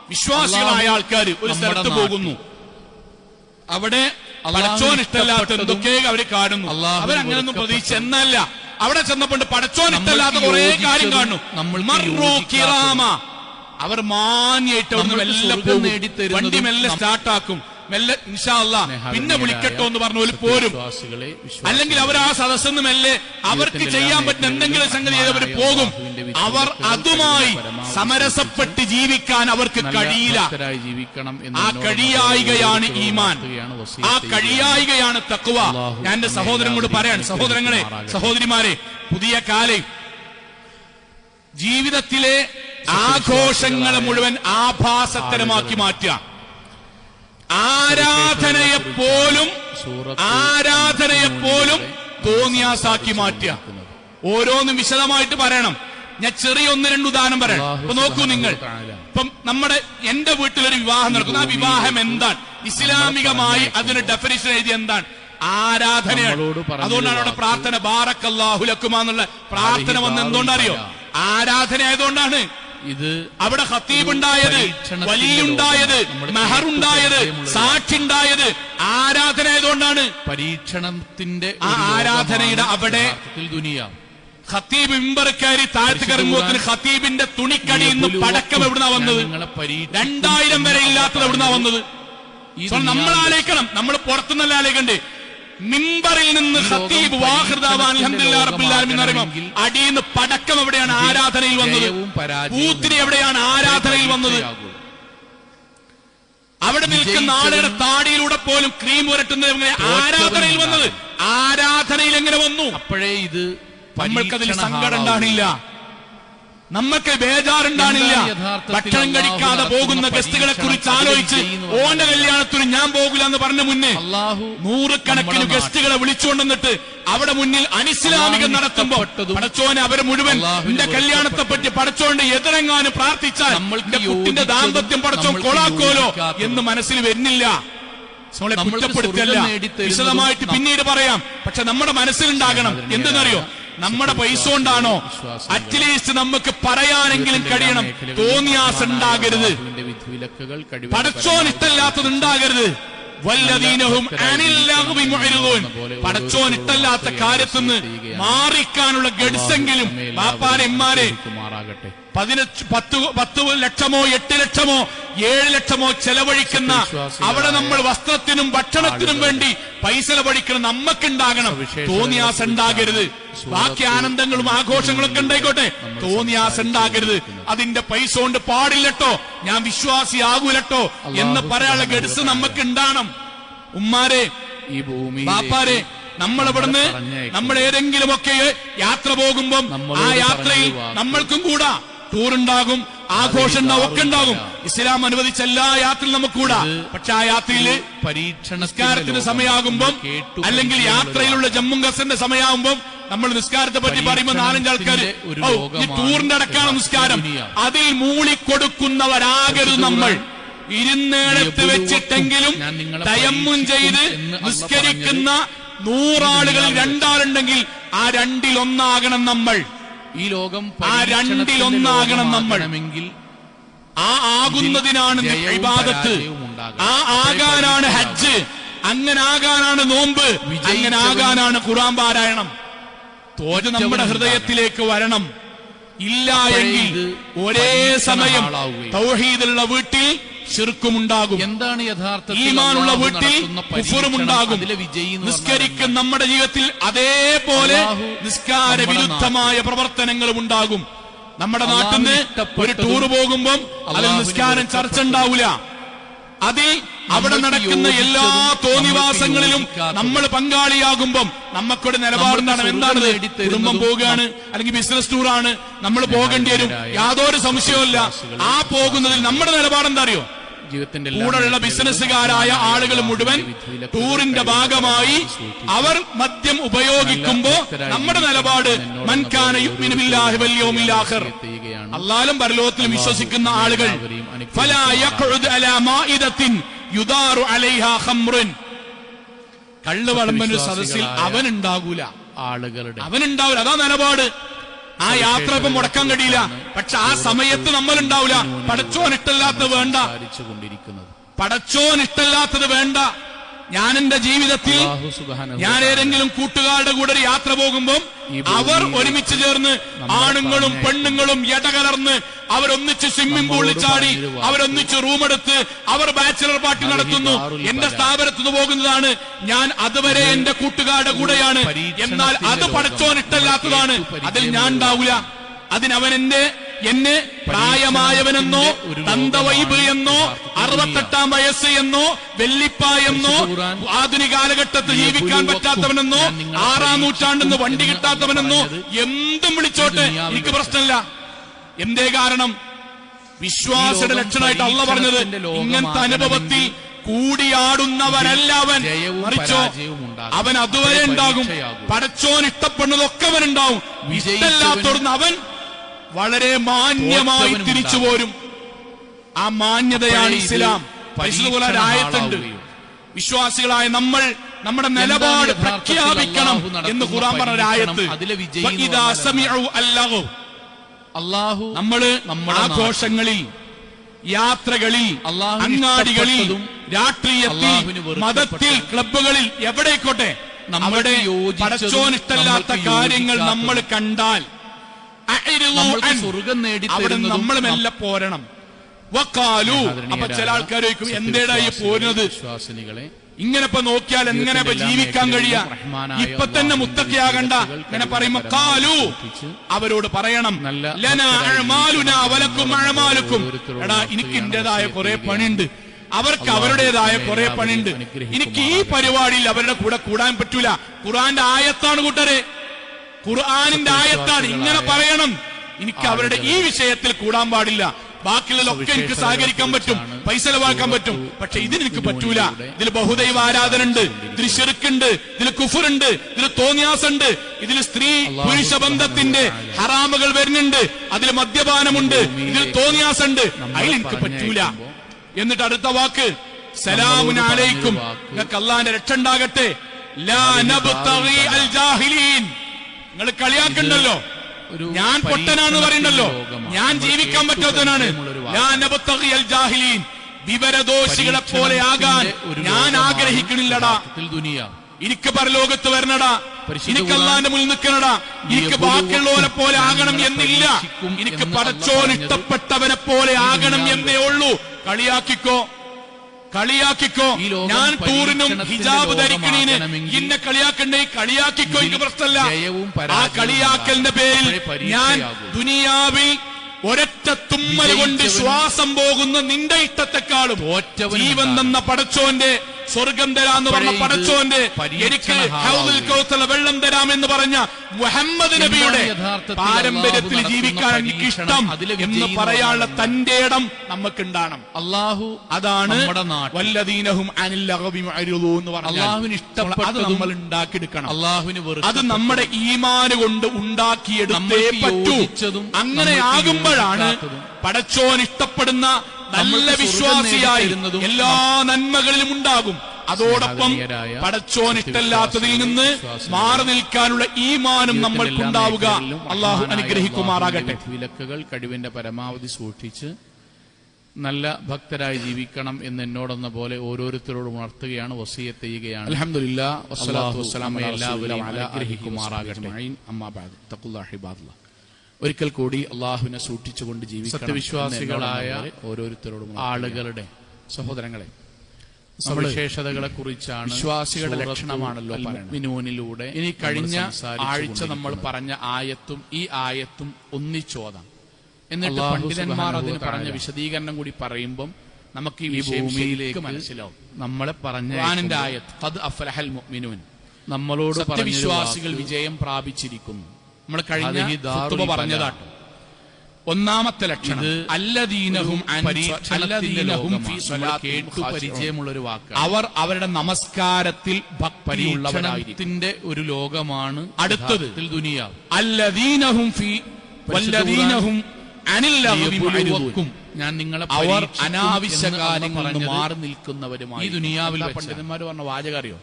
S2: വിശ്വാസികളായ ആൾക്കാർ ഒരു സ്ഥലത്ത് പോകുന്നു. അവിടെ പടച്ചോൻ ഇഷ്ടമല്ലാത്ത എന്തൊക്കെ അവർ കാണുന്നു. അവരങ്ങനൊന്നും പ്രതീക്ഷ എന്നല്ല. അവിടെ ചെന്നപ്പോൾ പടച്ചോൻ ഇഷ്ടമല്ലാത്ത കുറെ കാര്യം കാണുന്നു. നമ്മൾ. അവർ മാന്യായിട്ട് വണ്ടി മെല്ലെ സ്റ്റാർട്ടാക്കും. മെല്ലെ പിന്നെ വിളിക്കട്ടോ എന്ന് പറഞ്ഞ പോലെ പോരും. അല്ലെങ്കിൽ അവർ ആ സദസ്സെന്ന് മെല്ലെ അവർക്ക് ചെയ്യാൻ പറ്റുന്ന എന്തെങ്കിലും സംഗതി അവർ പോകും. അവർ അതുമായി സമരസപ്പെട്ട് ജീവിക്കാൻ അവർക്ക് കഴിയില്ല. ആ കഴിയായികയാണ് ഈമാൻ. ആ. കഴിയായികയാണ് തക്കുവ ഞാൻ എന്റെ സഹോദരങ്ങളോട് പറയാൻ സഹോദരങ്ങളെ സഹോദരിമാരെ പുതിയ കാലം. ജീവിതത്തിലെ ആഘോഷങ്ങളെ മുഴുവൻ ആഭാസത്തരമാക്കി മാറ്റുക. ആരാധനയെപ്പോലും ആരാധനയെപ്പോലും തോന്നിയാസാക്കി മാറ്റുക. ഓരോന്നും വിശദമായിട്ട് പറയണം. ഞാൻ ചെറിയ ഒന്ന് രണ്ട് ഉദാഹരണം പറയാം
S1: അപ്പൊ
S2: ഇപ്പൊ നോക്കൂ നിങ്ങൾ. ഇപ്പം നമ്മുടെ എന്റെ വീട്ടിലൊരു വിവാഹം നടക്കുന്നു. ആ വിവാഹം എന്താണ്? ഇസ്ലാമികമായി അതിന് ഡെഫിനിഷൻ എഴുതി എന്താണ്? ആരാധനയാണ്. അതുകൊണ്ടാണ് അവിടെ പ്രാർത്ഥന. ബാറക്കല്ലാഹുലക്കുമാന്നുള്ള പ്രാർത്ഥന വന്ന് എന്തുകൊണ്ടറിയോ? ആരാധന ആയതുകൊണ്ടാണ്
S1: ഇത്
S2: അവിടെ
S1: ഹത്തീബുണ്ടായത്
S2: വലിയുണ്ടായത്
S1: മെഹറുണ്ടായത് നമ്മുടെ
S2: മെഹർ ഉണ്ടായത്
S1: പരിചയമുള്ള
S2: സാക്ഷി ഉണ്ടായത് ആരാധന ആയതുകൊണ്ടാണ്
S1: പരീക്ഷണത്തിന്റെ
S2: ആരാധനയുടെ അവിടെ
S1: ദുനിയാവ്
S2: ഖത്തീബ് ഇമ്പറക്കാരി താഴ്ത്തി കറങ്ങുമ്പോൾ ഖത്തീബിന്റെ തുണിക്കടിയിൽ നിന്ന് പടക്കം എവിടുന്നാ വന്നത്? രണ്ടായിരം വരെ ഇല്ലാത്തത് എവിടുന്നാ വന്നത്? നമ്മൾ ആലോചിക്കണം നമ്മൾ പുറത്തുനിന്നല്ല ആലോചിക്കണ്ടേ? മിമ്പറിൽ നിന്ന്
S1: ഹത്തീബ്
S2: അടിയിന്ന് പടക്കം എവിടെയാണ് ആരാധനയിൽ വന്നത്? പൂത്തിരി എവിടെയാണ് ആരാധനയിൽ വന്നത്? അവിടെ നിൽക്കുന്ന ആളുടെ താടിയിലൂടെ പോലും ക്രീം പുരട്ടുന്നത് എങ്ങനെ? ആരാധനയിൽ വന്നത്? ആരാധനയിൽ എങ്ങനെ വന്നു?
S1: അപ്പോഴേ ഇത്
S2: നമ്മൾക്കതിൽ സങ്കടം
S1: ഹാളാവും.
S2: നമ്മൾക്ക് ബേജാറുണ്ടാണില്ല. ഭക്ഷണം കഴിക്കാതെ പോകുന്ന ഗസ്റ്റുകളെ കുറിച്ച് ആലോചിച്ച് ഓന്റെ കല്യാണത്തിന് ഞാൻ പോകില്ല എന്ന് പറഞ്ഞ മുന്നേ നൂറുകണക്കിന് ഗസ്റ്റുകളെ വിളിച്ചുകൊണ്ടുവന്നിട്ട് അവിടെ മുന്നിൽ അനിസ്ലാമികം നടത്തുമ്പോ പടച്ചോന് അവർ മുഴുവൻ എന്റെ കല്യാണത്തെ പറ്റി പടച്ചോണ്ട് എതിരെങ്ങാനും പ്രാർത്ഥിച്ചാൽ എന്റെ കുട്ടിന്റെ ദാമ്പത്യം പടച്ചോൻ കൊളാക്കോലോ എന്ന് മനസ്സിൽ വരുന്നില്ല. നമ്മളെ കുറ്റപ്പെടുത്തല്ല വിശദമായിട്ട് പിന്നീട് പറയാം. പക്ഷെ നമ്മുടെ മനസ്സിലുണ്ടാകണം. എന്തെന്നറിയോ? നമ്മുടെ പൈസ കൊണ്ടാണോ? അറ്റ്ലീസ്റ്റ് നമുക്ക് പറയാനെങ്കിലും കഴിയണം. തോന്നിയാസ് ഉണ്ടാകരുത് പടച്ചോൻ ഇഷ്ടമില്ലാത്തത് ഉണ്ടാകരുത് പടച്ചോൻ ഇട്ടല്ലാത്ത കാര്യത്തിന്ന് മാറിക്കാനുള്ള ഗഡ്സെങ്കിലും ബാപ്പാരെ ഇമ്മാരെ
S1: മാറാകട്ടെ
S2: പതിനഞ്ച് പത്ത് പത്ത് ലക്ഷമോ എട്ട് ലക്ഷമോ ഏഴ് ലക്ഷമോ ചെലവഴിക്കുന്ന അവിടെ നമ്മൾ വസ്ത്രത്തിനും ഭക്ഷണത്തിനും വേണ്ടി പൈസ ചെലവഴിക്കണം നമ്മക്കുണ്ടാകണം. തോന്നിയാസ് ഉണ്ടാകരുത്. ബാക്കി ആനന്ദങ്ങളും ആഘോഷങ്ങളും ഒക്കെ ഉണ്ടായിക്കോട്ടെ. തോന്നിയാസ് ഉണ്ടാകരുത്. അതിന്റെ പൈസ കൊണ്ട് പാടില്ലട്ടോ. ഞാൻ വിശ്വാസിയാകൂലട്ടോ എന്ന് പറയാനുള്ള ഗഡ്സ് നമുക്ക് ഉണ്ടാകണം ഉമ്മാരെ
S1: ഈ ഭൂമി
S2: പാപ്പാരെ നമ്മൾ ഇവിടുന്ന് നമ്മൾ ഏതെങ്കിലുമൊക്കെ യാത്ര പോകുമ്പം ആ യാത്രയിൽ നമ്മൾക്കും കൂടാ. ടൂർ ഉണ്ടാകും ആഘോഷം ഒക്കെ ഉണ്ടാകും ഇസ്ലാം അനുവദിച്ച എല്ലാ യാത്രയും നമുക്ക് കൂടാ പക്ഷെ ആ യാത്രയിൽ പരീക്ഷണസ്കാരത്തിന് സമയമാകുമ്പോൾ അല്ലെങ്കിൽ യാത്രയിലുള്ള ജമ്മു കസറിന്റെ സമയമാകുമ്പോൾ നമ്മൾ നിസ്കാരത്തെ പറ്റി പറയുമ്പോൾ നാലഞ്ച് ആൾക്കാർ ഈ ടൂറിന്റെ അടക്കാണ് നിസ്കാരം. അതിൽ മൂളിക്കൊടുക്കുന്നവരാകരുത് നമ്മൾ. ഇരുന്നേടത്ത് വെച്ചിട്ടെങ്കിലും തയമ്മും ചെയ്ത് നിസ്കരിക്കുന്ന നൂറാളുകളിൽ രണ്ടാളുണ്ടെങ്കിൽ ആ രണ്ടിൽ ഒന്നാകണം നമ്മൾ.
S1: ഈ ലോകം
S2: ആ രണ്ടിലൊന്നാകണം നമ്മൾ. ആ ആകുന്നതിനാണ്
S1: വിവാദത്ത്
S2: ഇബാദത്ത് ആ ആകാനാണ് ഹജ്ജ്. അങ്ങനെ ആകാനാണ് നോമ്പ്. അങ്ങനെ ആകാനാണ് ഖുറാൻ പാരായണം. തോജ നമ്മുടെ ഹൃദയത്തിലേക്ക് വരണം. ഇല്ല എങ്കിൽ ഒരേ സമയം തൗഹീദുള്ള വീട്ടിൽ ശിർക്കുമുണ്ടാകും.
S1: എന്താണ് യഥാർത്ഥത്തിൽ
S2: ഈമാനുള്ള വീട്ടിൽ
S1: ഉണ്ടാകും
S2: കുഫറുമുണ്ടാകും.
S1: അതിലെ
S2: നിസ്കരിക്കും നമ്മുടെ ജീവിതത്തിൽ അതേപോലെ നിസ്കാര വിരുദ്ധമായ പ്രവർത്തനങ്ങളും ഉണ്ടാകും. നമ്മുടെ നാട്ടിൽ നിന്ന് ഒരു ടൂർ പോകുമ്പോൾ അതിൽ നിസ്കാരം ചർച്ച ഉണ്ടാവില്ല അതിൽ അവിടെ നടക്കുന്ന എല്ലാ തോന്നിവാസങ്ങളിലും നമ്മൾ പങ്കാളിയാകുമ്പം നമുക്കൊരു നിലപാടുണ്ടാണ്
S1: എന്താണ്?
S2: എന്താണത് കുടുംബം പോവുകയാണ് അല്ലെങ്കിൽ ബിസിനസ് ടൂറാണ് നമ്മൾ പോകേണ്ടി വരും. യാതൊരു സംശയവും ആ പോകുന്നതിൽ നമ്മുടെ നിലപാടെന്താ അറിയോ?
S1: ജീവിതത്തിന്റെ
S2: കൂടെയുള്ള ബിസിനസ്സുകാരായ ആളുകൾ മുഴുവൻ ടൂറിന്റെ ഭാഗമായി അവർ മദ്യം ഉപയോഗിക്കുമ്പോ നമ്മുടെ നിലപാട് അള്ളാലും പരലോകത്തിലും വിശ്വസിക്കുന്ന ആളുകൾ കള്ള് സദസ്സിൽ അവൻ ഉണ്ടാകൂല
S1: ആളുകളുടെ
S2: അവൻ ഉണ്ടാവില്ല അതാ നിലപാട്. ആ യാത്ര ഇപ്പൊ മുടക്കാൻ കഴിയില്ല. പക്ഷെ ആ സമയത്ത് നമ്മൾ ഉണ്ടാവില്ല പടച്ചോൻ ഇഷ്ടല്ലാത്തത് വേണ്ട. പടച്ചോൻ ഇഷ്ടല്ലാത്തത് വേണ്ട. ഞാൻ എന്റെ ജീവിതത്തിൽ ഞാൻ ഏതെങ്കിലും കൂട്ടുകാരുടെ കൂടെ ഒരു യാത്ര പോകുമ്പോൾ അവർ ഒരുമിച്ച് ചേർന്ന് ആണുങ്ങളും പെണ്ണുങ്ങളും ഇടകലർന്ന് അവരൊന്നിച്ച് സ്വിമ്മിംഗ് പൂളിൽ ചാടി അവരൊന്നിച്ച് റൂമെടുത്ത് അവർ ബാച്ചിലർ പാർട്ടി നടത്തുന്നു. എന്റെ സ്ഥാപനത്തിൽ നിന്ന് പോകുന്നതാണ് ഞാൻ അതുവരെ എന്റെ കൂട്ടുകാരുടെ കൂടെയാണ്. എന്നാൽ അത് പടച്ചോൻ ഇഷ്ടല്ലാത്തതാണ് അതിൽ ഞാൻ ഉണ്ടാവില്ല. അതിനവൻ എന്റെ എന്നെ പ്രായമായവനെന്നോ തന്തവൈബ് എന്നോ അറുപത്തെട്ടാം വയസ്സ് എന്നോ വെല്ലിപ്പ എന്നോ ആധുനിക കാലഘട്ടത്തിൽ ജീവിക്കാൻ പറ്റാത്തവനെന്നോ ആറാം നൂറ്റാണ്ടെന്ന് വണ്ടി കിട്ടാത്തവനെന്നോ എന്തും വിളിച്ചോട്ടെ എനിക്ക് പ്രശ്നമില്ല. എന്തേ കാരണം? വിശ്വാസയുടെ ലക്ഷണമായിട്ട് അള്ള പറഞ്ഞത്. ഇങ്ങനത്തെ അനുഭവത്തിൽ കൂടിയാടുന്നവരല്ല അവൻ. മറിച്ചോ അവൻ അതുവരെ ഉണ്ടാകും. പടച്ചോൻ ഇഷ്ടപ്പെടുന്നതൊക്കെ അവൻ ഉണ്ടാവും
S1: വിജയിച്ചവനും-
S2: അവൻ വളരെ മാന്യമായി തിരിച്ചു പോരും ആ മാന്യതയാണ് ഇസ്ലാം. പരിശുദ്ധ വിശ്വാസികളായ നമ്മൾ നമ്മുടെ നിലപാട് പ്രഖ്യാപിക്കണം എന്ന് ഖുറാൻ പറഞ്ഞ ഒരു ആയത്ത്.
S1: പരീക്ഷണം, അതിലെ വിജയി എന്ന്
S2: വഇദാ
S1: പറഞ്ഞാൽ
S2: സമിഉ അല്ലഗു
S1: അള്ളാഹു നമ്മൾ
S2: ആഘോഷങ്ങളിൽ യാത്രകളിൽ അങ്ങാടികളിൽ രാഷ്ട്രീയത്തിൽ മതത്തിൽ ക്ലബുകളിൽ എവിടെയായിക്കോട്ടെ നമ്മുടെ
S1: പടച്ചോനിഷ്ടല്ലാത്ത
S2: കാര്യങ്ങൾ നമ്മൾ കണ്ടാൽ.
S1: സ്വർഗം നേടി
S2: അവിടെ
S1: തരുന്നതും
S2: നമ്മൾ മെല്ലെ പോരണം. വക്കാലു. അപ്പൊ ചില ആൾക്കാർ ചോദിക്കും എന്തേടാ ഈ പോരുന്നത്.
S1: വിശ്വാസിനികളെ
S2: ഇങ്ങനെ ഇപ്പൊ നോക്കിയാൽ എങ്ങനെ ഇപ്പൊ ജീവിക്കാൻ കഴിയാ? ഇപ്പൊ തന്നെ മുത്തക്കിയാകണ്ട. ഇങ്ങനെ പറയുമ്പോ കാലു. അവരോട് പറയണം. വലക്കും എടാ എനിക്ക് എന്റേതായ കുറെ പണിയുണ്ട്. അവർക്ക് അവരുടേതായ കുറെ പണിയുണ്ട്. എനിക്ക് ഈ പരിപാടിയിൽ അവരുടെ കൂടെ കൂടാൻ പറ്റൂല. ഖുറാന്റെ ആയത്താണ് കൂട്ടരെ. ഖുർആാനിന്റെ ആയത്താണ് ഇങ്ങനെ പറയണം. എനിക്ക് അവരുടെ ഈ വിഷയത്തിൽ കൂടാൻ പാടില്ല. ബാക്കിയുള്ളതൊക്കെ എനിക്ക് സഹകരിക്കാൻ പറ്റും. പൈസ ചെലവാക്കാൻ പറ്റും. പക്ഷെ ഇതിന് എനിക്ക് പറ്റൂല. ഇതിൽ ബഹുദൈവ ആരാധന ഉണ്ട് ഇതിൽ ഷെറുക്കുണ്ട് ഇതിൽ കുഫുറുണ്ട്. ഇതിൽ തോന്നിയാസുണ്ട്. ഇതിൽ സ്ത്രീ പുരുഷ ബന്ധത്തിന്റെ ഹറാമുകൾ വരുന്നുണ്ട്. അതിൽ മദ്യപാനമുണ്ട്. ഇതിൽ തോന്നിയാസുണ്ട്. അതിൽ എനിക്ക് പറ്റൂല. എന്നിട്ട് അടുത്ത വാക്ക്. സലാമുൻ അലൈക്കും. നിങ്ങൾക്ക് അള്ളാന്റെ രക്ഷ ഉണ്ടാകട്ടെ. നിങ്ങൾ കളിയാക്കണ്ടല്ലോ. ഞാൻ പൊട്ടനാന്ന് പറയണ്ടല്ലോ. ഞാൻ ജീവിക്കാൻ പറ്റാത്തവനാണ്. ഞാൻ ജാഹിലീൻ. വിവരദോഷികളെ പോലെ ആകാൻ ഞാൻ
S1: ആഗ്രഹിക്കുന്നില്ലടാ.
S2: ആഗ്രഹിക്കണില്ലടാ എനിക്ക് പരലോകത്ത് വരണടാ. എനിക്ക് അള്ളാന്റെ മുന്നിൽ നിൽക്കണടാ. എനിക്ക് ബാക്കിയുള്ളവരെ പോലെ ആകണം എന്നില്ല. എനിക്ക് പടച്ചോൻ ഇഷ്ടപ്പെട്ടവനെ പോലെ ആകണം എന്നേ ഉള്ളൂ. കളിയാക്കിക്കോ. കളിയാക്കിക്കോ. ഞാൻ ടൂറിനും ഹിജാബ് ധരിക്കണീന് ഇന്നെ കളിയാക്കണ്ടേ? കളിയാക്കിക്കോ എനിക്ക് പ്രശ്നമല്ല ആ കളിയാക്കലിന്റെ പേരിൽ ഞാൻ. ദുനിയാവിൽ ഒരൊറ്റ തുമ്മൽ കൊണ്ട് ശ്വാസം പോകുന്ന നിന്റെ ഇഷ്ടത്തെക്കാളും ജീവൻ തന്ന പടച്ചോന്റെ സ്വർഗം തരാന്ന് പറഞ്ഞ പടച്ചോന്റെ എനിക്ക്. ഹൗദിൽ കൗത്തല വെള്ളം തരാമെന്ന് പറഞ്ഞ മുഹമ്മദ് നബിയുടെ പാരമ്പര്യത്തിൽ ജീവിക്കാൻ എനിക്ക് ഇഷ്ടം എന്ന് പറയാനുള്ള തന്റെ ഇടം നമുക്കുണ്ടാകണം.
S1: അള്ളാഹു
S2: അതാണ് വല്ലദീനഹും മുഅരിദൂ എന്ന്
S1: അള്ളാഹുവിന് ഇഷ്ടപ്പെട്ടത്
S2: നമ്മൾ ഉണ്ടാക്കിയെടുക്കണം.
S1: അള്ളാഹുവിന്
S2: അത് നമ്മുടെ ഈമാന് കൊണ്ട് ഉണ്ടാക്കിയെടുത്തേ പറ്റൂ.
S1: യോജിച്ചതും
S2: അങ്ങനെ
S1: നമ്മൾക്ക്
S2: ആകുമ്പോഴാണ് പടച്ചോൻ ഇഷ്ടപ്പെടുന്ന നല്ല വിശ്വാസിയായി എല്ലാ നന്മകളിലും ഉണ്ടാകും. അതോടൊപ്പം പടച്ചോനിട്ടല്ലാത്തതിൽ നിന്ന് മാറി നിൽക്കാനുള്ള ഈമാനും നമ്മൾക്കുണ്ടാവുക അള്ളാഹു അനുഗ്രഹിക്കുമാറാകട്ടെ.
S1: വിലക്കുകൾ കഴിവിന്റെ പരമാവധി സൂക്ഷിച്ച് നല്ല ഭക്തരായി ജീവിക്കണം എന്ന് എന്നോടെന്ന പോലെ ഓരോരുത്തരോടും ഉണർത്തുകയാണ് വസീയത്ത് ചെയ്യുകയാണ്.
S2: അൽഹംദുലില്ലാ
S1: വസ്സലാത്തു വസ്സലാമു അലാ
S2: എല്ലാവരും
S1: റസൂലില്ലാ അനുഗ്രഹിക്കുമാറാകട്ടെ.
S2: ഒരിക്കൽ കൂടി അള്ളാഹുവിനെ സൂക്ഷിച്ചുകൊണ്ട് ജീവിക്കുന്ന
S1: സത്യവിശ്വാസികളായ
S2: ഓരോരുത്തരോടും
S1: ആളുകളുടെ
S2: സഹോദരങ്ങളെ
S1: സവിശേഷതകളെ കുറിച്ചാണ്
S2: വിശ്വാസികളുടെ ലക്ഷണമാണല്ലോ.
S1: മിനൂനിലൂടെ
S2: ഇനി കഴിഞ്ഞ ആഴ്ച നമ്മൾ പറഞ്ഞ ആയത്തും ഈ ആയത്തും ഒന്നിച്ചോതാം എന്നിട്ട് പണ്ഡിതന്മാർ അതിന് പറഞ്ഞ വിശദീകരണം കൂടി പറയുമ്പം നമുക്ക് ഈ
S1: ഭൂമിയിലേക്ക്
S2: മനസ്സിലാവും.
S1: നമ്മളെ പറഞ്ഞ
S2: ഖുർആനിന്റെ ആയത്ത് അഫ്ലഹൽ മുഅ്മിനൂൻ.
S1: നമ്മളോട് വിശ്വാസികൾ
S2: വിജയം പ്രാപിച്ചിരിക്കുന്നു. നമ്മൾ കഴിഞ്ഞ ഖുത്ബ പറഞ്ഞതാട്ടോ. ഒന്നാമത്തെ ലക്ഷണം. അല്ലദീനഹും അല്ലദീനഹും
S1: കേട്ടു പരിചയമുള്ള ഒരു വാക്കാണ്
S2: അവർ അവരുടെ നമസ്കാരത്തിൽ ഭക്തിയുള്ളവരായിരിക്കും
S1: പരീക്ഷണത്തിന്റെ ഒരു ലോകമാണ്
S2: അടുത്തത്.
S1: യഥാർത്ഥത്തിൽ
S2: അല്ലദീനഹും ഫി വല്ലദീനഹും.
S1: ഞാൻ നിങ്ങളെ
S2: അവർ അനാവശ്യ കാര്യങ്ങളിൽ മാറി നിൽക്കുന്നവരുമായി
S1: ഈ ദുനിയാവിൽ.
S2: പണ്ഡിതന്മാർ പറഞ്ഞ വാചകം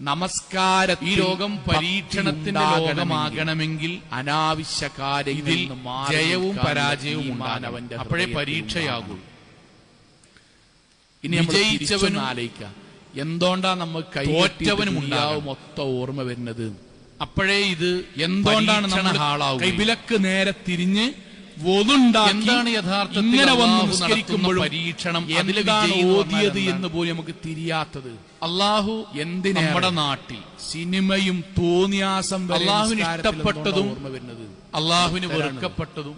S2: നമസ്കാരത്തിൽ
S1: ഈ രോഗം പരീക്ഷണത്തിന്റെ ലോകമാകണമെങ്കിൽ
S2: അനാവശ്യ
S1: ഇതിൽ
S2: കാര്യങ്ങളിൽ
S1: ജയവും പരാജയവും
S2: അവന്റെ
S1: അപ്പോഴേ പരീക്ഷയാകൂ
S2: ഇനി
S1: വിജയിച്ചവനും
S2: ആലോചിക്കാം ആലോചിക്കുക എന്തുകൊണ്ടാ നമ്മൾ
S1: തോറ്റവനും ഉണ്ടാവും.
S2: മൊത്തം ഓർമ്മ വരുന്നത്
S1: അപ്പോഴേ ഇത്
S2: എന്തുകൊണ്ടാണ് നമ്മൾ
S1: ഹാളാവുകയും.
S2: വിലക്ക് നേരെ തിരിഞ്ഞ്
S1: എന്താണ് യഥാർത്ഥത്തിൽ
S2: ഇങ്ങനെ വന്ന് നിസ്കരിക്കുമ്പോഴും
S1: പരീക്ഷണം
S2: എന്താണ്
S1: എന്ന്
S2: ഓതിയത് എന്ന് പോലും നമുക്ക് തിരിയാത്തത്.
S1: അള്ളാഹു
S2: എന്തിന്
S1: നമ്മുടെ നാട്ടിൽ
S2: സിനിമയും തോന്നിയാസം
S1: അള്ളാഹുവിന് ഇഷ്ടപ്പെട്ടതും അള്ളാഹുവിന്. വെറുക്കപ്പെട്ടതും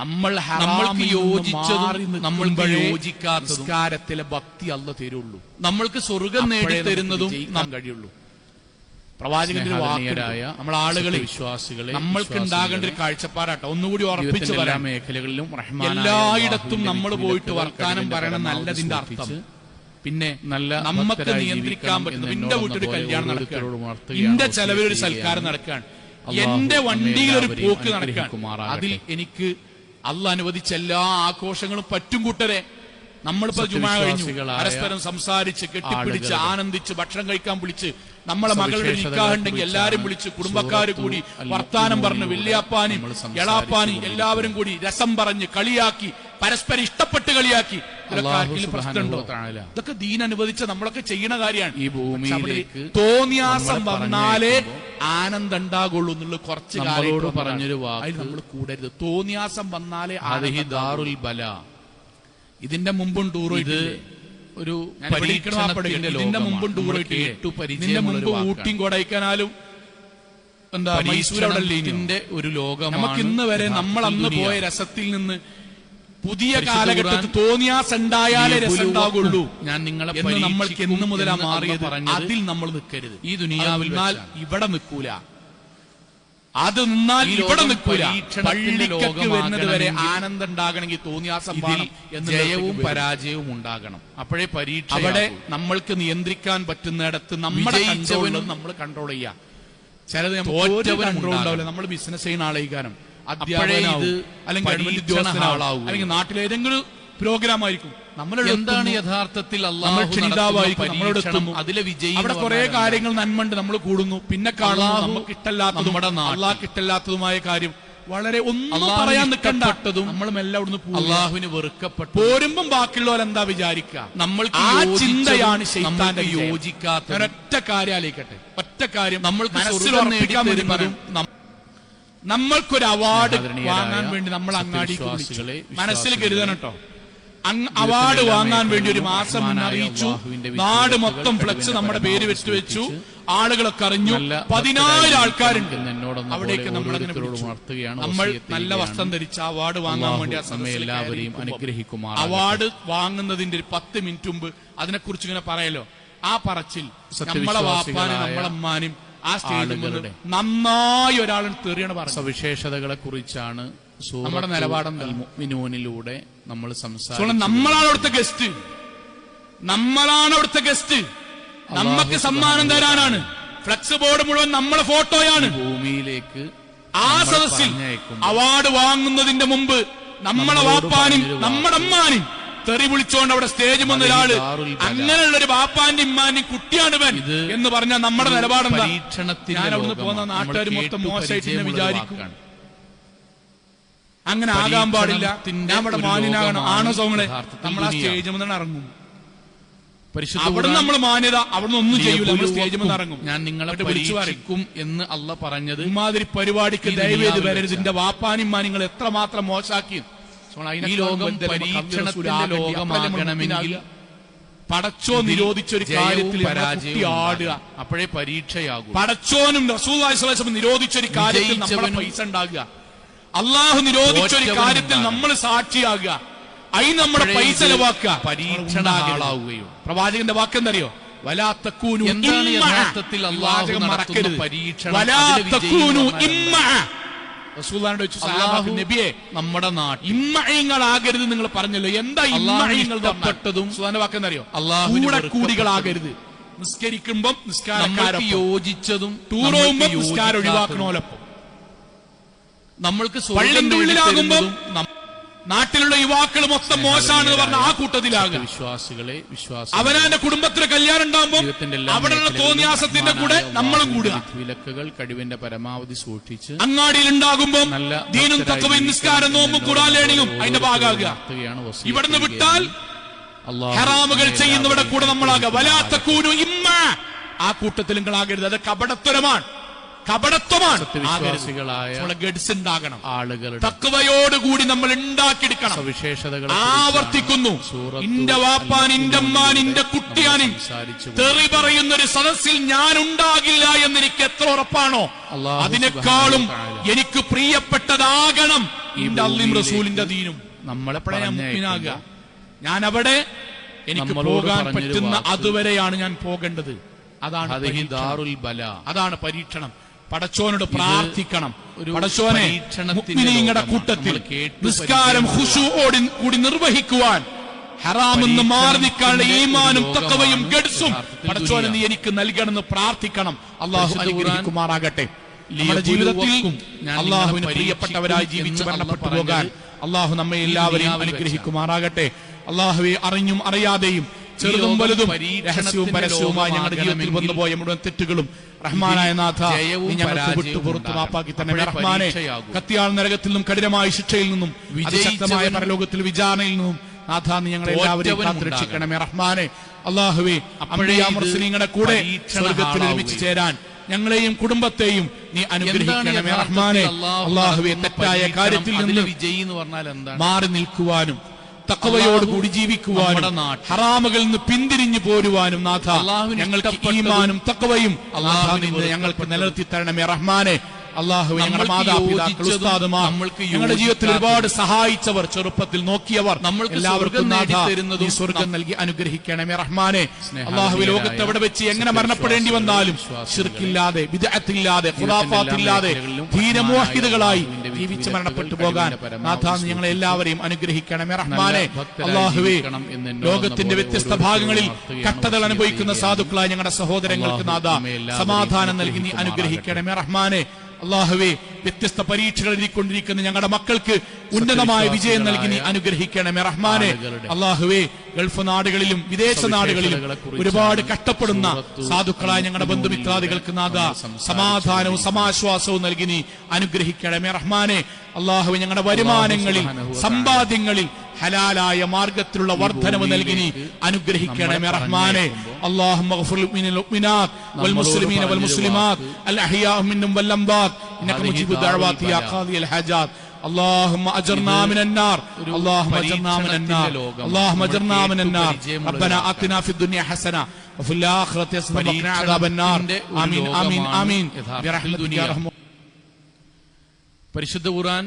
S2: നമ്മൾ
S1: നമ്മൾക്ക് യോജിച്ചതും നമ്മൾക്ക്
S2: നിൽക്കുമ്പോഴേ
S1: യോജിക്കാത്തതും
S2: ഭക്തി അല്ല തരുള്ളൂ.
S1: നമ്മൾക്ക് സ്വർഗം നേടി
S2: തരുന്നതും കഴിയുള്ളൂ. പ്രവാചകന്റെ
S1: വാക്കുകളായ
S2: നമ്മൾ ആളുകളെ
S1: വിശ്വാസികളെ
S2: നമ്മൾക്ക് ഉണ്ടാകേണ്ട ഒരു കാഴ്ചപ്പാടാട്ടോ. ഒന്നുകൂടി ഉറപ്പിച്ചു പറയാം.
S1: മേഖലകളിലും
S2: എല്ലായിടത്തും നമ്മൾ പോയിട്ട് വർത്താനം പറയണം നല്ലതിന്റെ അർത്ഥം. പിന്നെ
S1: നല്ല നമ്മക്ക്
S2: നിയന്ത്രിക്കാൻ പറ്റുന്ന എന്റെ വീട്ടിൽ കല്യാണം
S1: നടക്കുക
S2: നടക്കുകയാണ്. എന്റെ ചെലവിൽ ഒരു സൽക്കാരം. നടക്കുകയാണ്. എന്റെ വണ്ടിയിൽ ഒരു പോക്ക് നടക്കുകയാണ്. അതിൽ എനിക്ക് അള്ള അനുവദിച്ച എല്ലാ ആഘോഷങ്ങളും പറ്റും കൂട്ടരെ. നമ്മളിപ്പോ ജുമാ കഴിഞ്ഞു. പരസ്പരം സംസാരിച്ച് കെട്ടിപ്പിടിച്ച് ആനന്ദിച്ച് ഭക്ഷണം കഴിക്കാൻ വിളിച്ച് നമ്മളെ മകളുടെ നിൽക്കാറുണ്ടെങ്കിൽ എല്ലാരും വിളിച്ച് കുടുംബക്കാർ കൂടി വർത്താനം പറഞ്ഞ് വല്യാപ്പാനും എളാപ്പാനും എല്ലാവരും കൂടി രസം പറഞ്ഞ് കളിയാക്കി പരസ്പരം ഇഷ്ടപ്പെട്ട് കളിയാക്കി. ഇതൊക്കെ ദീൻ അനുവദിച്ച നമ്മളൊക്കെ ചെയ്യണ കാര്യമാണ്.
S1: ഈ ഭൂമി
S2: തോന്നിയാസം വന്നാലേ ആനന്ദം ഉണ്ടാകുള്ളൂ എന്നുള്ള കുറച്ച്
S1: നമ്മളോട് പറഞ്ഞൊരു വാക്ക്
S2: നമ്മൾ കൂടരുത്. തോന്നിയാസം വന്നാലേ
S1: ദാറുൽ ബല.
S2: ഇതിന്റെ മുമ്പും ടൂർ
S1: ഇത് ഒരു
S2: ഇതിന്റെ മുമ്പും. ടൂർ?
S1: കേട്ടു
S2: ഇതിന്റെ മുമ്പ്. ഊട്ടിയും കൊടൈക്കനാലും എന്താ മൈസൂർ അവിടെ
S1: ഒരു ലോകം
S2: നമുക്ക് ഇന്ന് വരെ നമ്മൾ അന്ന് പോയ രസത്തിൽ നിന്ന് പുതിയ കാലഘട്ടത്തിൽ തോന്നിയാസം ഉണ്ടായാലേ
S1: ഞാൻ നിങ്ങളെ
S2: നമ്മൾക്ക് എന്ന് മുതലാ മാറിയത് അതിൽ നമ്മൾ നിൽക്കരുത്.
S1: ഈ ദുനിയാവിൽ
S2: ഇവിടെ നിൽക്കൂല. അത് നിന്നാൽ ഇവിടെ നിൽക്കൂല. പള്ളിക്കൊക്കെ വരുന്നത് വരെ ആനന്ദം ഉണ്ടാകണമെങ്കിൽ തോന്നിയാസം
S1: ഇതിൽ ജയവും പരാജയവും ഉണ്ടാകണം. അപ്പോഴേ പരീക്ഷ
S2: അവിടെ നമ്മൾക്ക് നിയന്ത്രിക്കാൻ പറ്റുന്നിടത്ത് നമ്മുടെ നമ്മൾ കൺട്രോൾ ചെയ്യാം. ചിലത് കൺട്രോൾ. ഉണ്ടാവില്ല. നമ്മൾ ബിസിനസ് ചെയ്യുന്ന
S1: ആളേക്കാനും
S2: അധ്യാപകനാവും. അല്ലെങ്കിൽ അല്ലെങ്കിൽ നാട്ടിലേതെങ്കിലും പ്രോഗ്രാം ആയിരിക്കും.
S1: എന്താണ് യഥാർത്ഥത്തിൽ
S2: നമ്മൾ
S1: അള്ളാഹു അതിലെ വിജയം
S2: അവിടെ കുറെ കാര്യങ്ങൾ നന്മണ്ട് നമ്മൾ കൂടുന്നു. പിന്നെ കാണുന്നു നമുക്ക് ഇഷ്ടല്ലാത്തതും അള്ളാഹ് ഇഷ്ടല്ലാത്തതുമായ കാര്യം. വളരെ ഒന്നും പറയാൻ നിൽക്കണ്ട.
S1: ഇഷ്ടപ്പെട്ടതും
S2: നമ്മൾ മെല്ലെ അവിടുന്ന്
S1: അള്ളാഹുവിന് വെറുക്കപ്പെട്ട
S2: പോരുമ്പം ബാക്കിയുള്ളവർ എന്താ വിചാരിക്കുക?
S1: നമ്മൾക്ക്
S2: ആ ചിന്തയാണ് ശൈത്താന്റെ യോജിക്കാത്ത ഒറ്റ കാര്യം ആലോചിക്കട്ടെ. ഒറ്റ കാര്യം.
S1: നേടിത്തരുന്നതും
S2: പറയാം. നമ്മൾക്കൊരു അവാർഡ് വാങ്ങാൻ വേണ്ടി നമ്മൾ
S1: അങ്ങാടി
S2: മനസ്സിൽ കരുതണം കേട്ടോ. അവാർഡ് വാങ്ങാൻ വേണ്ടി ഒരു മാസം അറിയിച്ചു. നാട് മൊത്തം ഫ്ലക്സ് നമ്മുടെ പേര്
S1: വെച്ചിട്ട്
S2: വെച്ച്. വെച്ചു ആളുകളൊക്കെ അറിഞ്ഞു പതിനായിരം ആൾക്കാരുണ്ട്. അവിടേക്ക് നമ്മൾ നമ്മൾ നല്ല വസ്ത്രം ധരിച്ച അവാർഡ് വാങ്ങാൻ വേണ്ടി ആ സമയം
S1: എല്ലാവരെയും അനുഗ്രഹിക്കുമാർ
S2: അവാർഡ് വാങ്ങുന്നതിന്റെ ഒരു പത്ത് മിനിറ്റ് മുമ്പ് അതിനെക്കുറിച്ച് ഇങ്ങനെ പറയലോ ആ പറച്ചിൽ നമ്മളെ വാപ്പാനും നമ്മളെ അമ്മാനും ആ സ്റ്റേജിൽ നന്നായി ഒരാളും തെറിയാണ് പറഞ്ഞത്.
S1: സവിശേഷതകളെ കുറിച്ചാണ്
S2: നമ്മുടെ നിലപാടെന്താ?
S1: മിനോനിലൂടെ നമ്മൾ
S2: സംസാരം
S1: സംസാരിച്ചു
S2: നമ്മളാണ് അവിടുത്തെ ഗസ്റ്റ് നമ്മളാണ് അവിടുത്തെ ഗസ്റ്റ് നമുക്ക് സമ്മാനം തരാനാണ്. ഫ്ലക്സ് ബോർഡ് മുഴുവൻ നമ്മളെ ഫോട്ടോയാണ്.
S1: ഭൂമിയിലേക്ക്
S2: ആ സദസ്സിൽ അവാർഡ് വാങ്ങുന്നതിന്റെ മുമ്പ് നമ്മളെ വാപ്പാനും നമ്മുടെ അമ്മാനും തെറി വിളിച്ചോണ്ട് അവിടെ സ്റ്റേജ് വന്ന
S1: ഒരാൾ
S2: അങ്ങനെയുള്ള ഒരു ബാപ്പാന്റെ ഇമ്മാന്റെ കുട്ടിയാണ് ഇവൻ എന്ന് പറഞ്ഞാൽ നമ്മുടെ നിലപാടെന്താ? ഞാൻ അവിടുന്ന്. പോകുന്ന നാട്ടുകാർ മൊത്തം മോശമായിട്ട്
S1: വിചാരിക്കുകയാണ്
S2: വിചാരിക്കും. അങ്ങനെ ആകാൻ പാടില്ല.
S1: നമ്മുടെ
S2: ഞാൻ ഇവിടെ മാന്യനാകണം. ആണോ സോങ്ങളെ നമ്മൾ ആ. സ്റ്റേജ് മുതൽ ഇറങ്ങും. അവിടെ നമ്മൾ മാന്യത അവിടെ ഒന്നും ചെയ്യൂല. നമ്മൾ സ്റ്റേജ് ഇറങ്ങും.
S1: ഞാൻ നിങ്ങളെ
S2: വിളിച്ചു പറയും.
S1: എന്ന് അല്ല പറഞ്ഞത്
S2: ഇമാതിരി പരിപാടിക്ക് ദയവേത് വരരുത്. എന്റെ വാപ്പാനിമ്മാ നിങ്ങൾ എത്രമാത്രം മോശാക്കി.
S1: ഈ ലോകം പരീക്ഷണത്തിന്റെ ലോകമാകണമെങ്കിൽ
S2: പടച്ചോ
S1: നിരോധിച്ചൊരു
S2: കാര്യത്തിൽ ആടുക.
S1: അപ്പോഴേ പരീക്ഷയാകും.
S2: പടച്ചോനും റസൂൽ നിരോധിച്ച ഒരു കാര്യത്തിൽ നമ്മളെ പൈസ ഉണ്ടാകുക. അള്ളാഹു നിരോധിച്ച ഒരു കാര്യത്തിൽ. നമ്മൾ സാക്ഷിയാകുക. അതിന് നമ്മുടെ പൈസ ചെലവാക്കുക.
S1: പരീക്ഷണ ആളാവുകയോ.
S2: പ്രവാചകന്റെ വാക്കെന്തറിയോ
S1: നമ്മുടെ നാട്ടിൽ
S2: ഇമ്മഴങ്ങളാകരുത് നിങ്ങൾ പറഞ്ഞല്ലോ. എന്താ
S1: അള്ളാഹുവിന് തപ്പെട്ടതും
S2: സുധാന്റെ വാക്കെന്നറിയോ കൂടെ കൂടികളാകരുത് നിസ്കരിക്കുമ്പം നിസ്കാരം
S1: യോജിച്ചതും
S2: ടൂർ നിസ്കാരം. ഒഴിവാക്കണോലൊപ്പം.
S1: നമ്മൾക്ക്
S2: പള്ളിന്റെ ഉള്ളിലാകുമ്പം
S1: നം-
S2: നാട്ടിലുള്ള യുവാക്കൾ മൊത്തം മോശമാണ് പറഞ്ഞ ആ കൂട്ടത്തിലാകുക.
S1: വിശ്വാസികളെ വിശ്വാസ
S2: അവനാന്റെ കുടുംബത്തിന് കല്യാണം ഉണ്ടാകുമ്പോൾ അവിടെയുള്ള തോന്നിയാസത്തിന്റെ കൂടെ നമ്മളും കൂടുക.
S1: വിലക്കുകൾ കഴിവിന്റെ പരമാവധി സൂക്ഷിച്ച്
S2: അങ്ങാടിയിൽ ഉണ്ടാകുമ്പോൾ
S1: നല്ല
S2: ദീനും തത്വവും നിസ്കാരം നോമ്പും കൂടാലേണിയും അതിന്റെ ഭാഗമാകുക. ഇവിടുന്ന് വിട്ടാൽ ഹറാമുകൾ ചെയ്യുന്നവരുടെ കൂടെ നമ്മളാകുക. വലാത്ത കൂനു ഇമ്മ. ആ കൂട്ടത്തിൽ നിങ്ങളാകരുത് അത് കപടത്വരമാണ്. കപടത്വമാണ്.
S1: വിശ്വാസികളായ
S2: ഗഡ്സ് ഉണ്ടാകണം.
S1: ആളുകളുടെ
S2: തക്കവയോടുകൂടി നമ്മൾ ഉണ്ടാക്കിയെടുക്കണം.
S1: സവിശേഷതകൾ
S2: ആവർത്തിക്കുന്നു. ഇന്റെ വാപ്പാൻ ഇന്റെ അമ്മാൻ ഇന്റെ കുട്ടിയാനും തെറി പറയുന്ന ഒരു സദസ്സിൽ ഞാൻ ഉണ്ടാകില്ല എന്ന് എനിക്ക് എത്ര ഉറപ്പാണോ? അതിനേക്കാളും എനിക്ക് പ്രിയപ്പെട്ടതാകണം ഇന്റെ അള്ളിം റസൂലിന്റെ ദീനും.
S1: നമ്മളെ
S2: എപ്പോഴാണ് ഞാൻ അവിടെ എനിക്ക് പോകാൻ പറ്റുന്ന അതുവരെയാണ് ഞാൻ പോകേണ്ടത്. അതാണ് അതാണ് പരീക്ഷണം. പടച്ചോനോട് പ്രാർത്ഥിക്കണം. പടച്ചോനെ
S1: പരീക്ഷണത്തിന്റെ
S2: കൂട്ടത്തിൽ നിസ്കാരം ഹുഷുവോടി കൂടി നിർവഹിക്കുവാൻ. ഹറാമെന്ന് മാറി നിൽക്കാനുള്ള ഈമാനും തക്കവയും ഗഡ്സും പടച്ചോനെ നീ. എനിക്ക് നൽകണമെന്ന് പ്രാർത്ഥിക്കണം. അള്ളാഹു അനുഗ്രഹിക്കുമാറാകട്ടെ. നമ്മുടെ ജീവിതത്തിൽ അള്ളാഹുവിന് പ്രിയപ്പെട്ടവരായി ജീവിച്ചു മരണപ്പെട്ടു പോകാൻ അള്ളാഹു നമ്മെ എല്ലാവരെയും അനുഗ്രഹിക്കുമാറാകട്ടെ. അള്ളാഹുവെ അറിഞ്ഞും അറിയാതെയും ചെറുതും വലുതും രഹസ്യവും പരസ്യവുമായി ഞങ്ങളുടെ ജീവിതത്തിൽ വന്നുപോയ മുഴുവൻ തെറ്റുകളും റഹ്മാനായ നാഥ ഞങ്ങൾക്ക് വിട്ടു പുറത്തു മാപ്പാക്കി തന്നെ. റഹ്മാനെ കത്തിയാൾ നരകത്തിൽ നിന്നും കഠിനമായ ശിക്ഷയിൽ നിന്നും അതിശക്തമായ പരലോകത്തിൽ വിചാരണയിൽ നിന്നും നാഥ നീ ഞങ്ങളെ എല്ലാവരെയും
S1: തോറ്റവനും
S2: കാത്തുരക്ഷിക്കണമേ. റഹ്മാനെ അള്ളാഹുവേ
S1: അപ്പോഴേ
S2: കൂടെ സ്വർഗത്തിൽ ഒരുമിച്ച് ചേരാൻ ഞങ്ങളെയും കുടുംബത്തെയും നീ അനുഗ്രഹിക്കണമേ. റഹ്മാനെ അള്ളാഹുവേ തെറ്റായ കാര്യത്തിൽ നിന്ന്
S1: വിജയി എന്ന് പറഞ്ഞാൽ എന്താണ്?
S2: മാറി നിൽക്കുവാനും തക്കവയോടുകൂടി ജീവിക്കുവാനും ഹറാമുകളിൽ നിന്ന് പിന്തിരിഞ്ഞു പോരുവാനും നാഥ ഞങ്ങൾക്ക് ഈമാനും തക്കവയും ഞങ്ങൾക്ക് നിലനിർത്തി തരണമേ റഹ്മാനെ അള്ളാഹു ഞങ്ങളുടെ മാതാപിതാക്കൾ ഉസ്താദുമാർ ഞങ്ങളുടെ ജീവിതത്തിൽ ഒരുപാട് സഹായിച്ചവർ ചെറുപ്പത്തിൽ നോക്കിയവർ
S1: നമ്മൾക്ക്
S2: എല്ലാവർക്കും നീ സ്വർഗം നൽകി അനുഗ്രഹിക്കണമേ റഹ്മാനെ. അള്ളാഹു ലോകത്ത് എവിടെ വെച്ച് എങ്ങനെ മരണപ്പെടേണ്ടി വന്നാലും ഷിർക്കില്ലാതെ ഖുറാഫാത്തില്ലാതെ
S1: മേഖലകളിലും
S2: ധീരമോഹിതകളായി ജീവിച്ച് മരണപ്പെട്ടു പോകാൻ നാഥാ ഞങ്ങളെ എല്ലാവരെയും അനുഗ്രഹിക്കണമേ റഹ്മാനെ. അള്ളാഹുവേ ലോകത്തിന്റെ വ്യത്യസ്ത ഭാഗങ്ങളിൽ കട്ടതകൾ അനുഭവിക്കുന്ന സാധുക്കളായ ഞങ്ങളുടെ സഹോദരങ്ങൾക്ക് നാഥ സമാധാനം നൽകി നീ. അനുഗ്രഹിക്കണമേ റഹ്മാനെ. അള്ളാഹുവേ വ്യത്യസ്ത പരീക്ഷകൾ എഴുതിക്കൊണ്ടിരിക്കുന്ന ഞങ്ങളുടെ മക്കൾക്ക് ഉന്നതമായ വിജയം നൽകി നീ അനുഗ്രഹിക്കണമേ. റഹ്മാനെ അള്ളാഹുവേ ഗൾഫ് നാടുകളിലും വിദേശ നാടുകളിലും ഒരുപാട് കഷ്ടപ്പെടുന്ന സാധുക്കളായ ഞങ്ങളുടെ ബന്ധുമിത്രാദികൾക്ക് നാഥ സമാധാനവും സമാശ്വാസവും നൽകി നീ അനുഗ്രഹിക്കണമേ. റഹ്മാനെ അള്ളാഹു ഞങ്ങളുടെ വരുമാനങ്ങളിൽ സമ്പാദ്യങ്ങളിൽ ഹലാലായ മാർഗത്തിലുള്ള വർധനവ് നൽകി നീ അനുഗ്രഹിക്കണമേ റഹ്മാനെ اللهم اغفر للمؤمنين والمؤمنات والمسلمين والمسلمات الاحياء منهم والاموات انك مجيب الدعوات يا قاضي الحاجات اللهم اجرنا من النار
S1: ഒരു
S2: اللهم اجرنا من النار
S1: പരീക്ഷണത്തിന്റെ ലോകം.
S2: اللهم اجرنا من
S1: നമുക്ക്
S2: النار
S1: പരിചയമുള്ള
S2: ربنا
S1: ഒരു
S2: اتنا في الدنيا حسنه وفي الاخره حسنه وقنا عذاب النار
S1: പരീക്ഷണത്തിന്റെ ഒരു
S2: امين امين
S1: ലോകമാണ്
S2: امين
S1: യഥാർത്ഥത്തിൽ
S2: برحمتك يا
S1: ദുനിയ.
S2: رحمن
S1: പരിശുദ്ധ ഖുർആൻ